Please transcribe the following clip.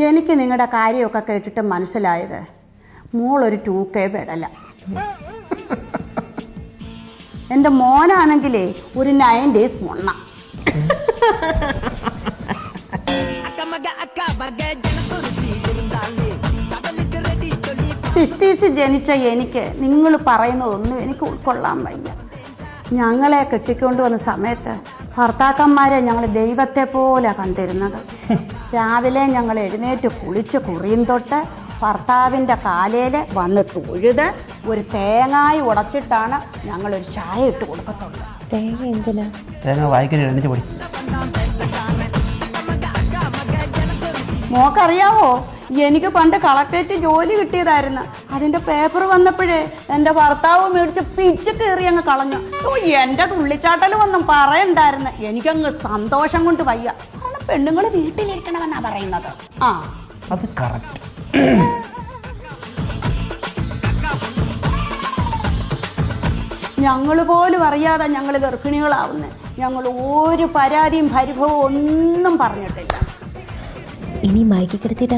എനിക്ക് നിങ്ങളുടെ കാര്യമൊക്കെ കേട്ടിട്ട് മനസ്സിലായത് മോളൊരു ടൂ കെ പെടല. എന്റെ മോനാണെങ്കിലേ ഒരു നയൻ ഡേയ്സ് മൊണ്ണ. സിസ്റ്റീസ് ജനിച്ച എനിക്ക് നിങ്ങൾ പറയുന്നതൊന്നും എനിക്ക് ഉൾക്കൊള്ളാൻ വയ്യ. ഞങ്ങളെ കെട്ടിക്കൊണ്ടു വന്ന സമയത്ത് ഭർത്താക്കന്മാരെ ഞങ്ങൾ ദൈവത്തെ പോലെ കണ്ടിരുന്നത്. രാവിലെ ഞങ്ങൾ എഴുന്നേറ്റ് കുളിച്ച് കുറിയും തൊട്ട് ഭർത്താവിന്റെ കാലയിൽ വന്ന് തൊഴുത് ഒരു തേങ്ങായി ഉടച്ചിട്ടാണ് ഞങ്ങളൊരു ചായ ഇട്ട് കൊടുക്കത്തുള്ളൂ. തേങ്ങ എന്തിനാ? തേങ്ങ വായിക്കാൻ എഴുന്നേറ്റ് പൊടി മോക്കറിയാവോ? എനിക്ക് പണ്ട് കളക്ടറേറ്റ് ജോലി കിട്ടിയതായിരുന്നു. അതിന്റെ പേപ്പർ വന്നപ്പോഴേ എന്റെ ഭർത്താവ് മേടിച്ച് പിച്ച് കയറി അങ്ങ് കളഞ്ഞു. എന്റെ എന്റെ തുള്ളിച്ചാട്ടലും ഒന്നും പറയണ്ടായിരുന്നു. എനിക്കങ്ങ് സന്തോഷം കൊണ്ട് വയ്യ. കാരണം പെണ്ണുങ്ങൾ വീട്ടിലിരിക്കണമെന്നാ പറയുന്നത്. ആ. അത് കറക്റ്റ് ഞങ്ങൾ പോലും അറിയാതെ ഞങ്ങൾ ഗർഭിണികളാവുന്നത് ഞങ്ങൾ ഒരു പരാതിയും പരിഭവവും ഒന്നും പറഞ്ഞിട്ടില്ല. ഇനി മയക്കി കിടത്തിയിട്ട്